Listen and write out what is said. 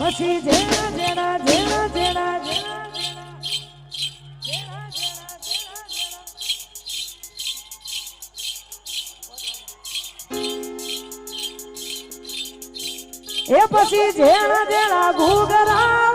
પછી જેના જેના જેના જેણા જેણા એ પછી જેણ જેણા ઘૂઘરા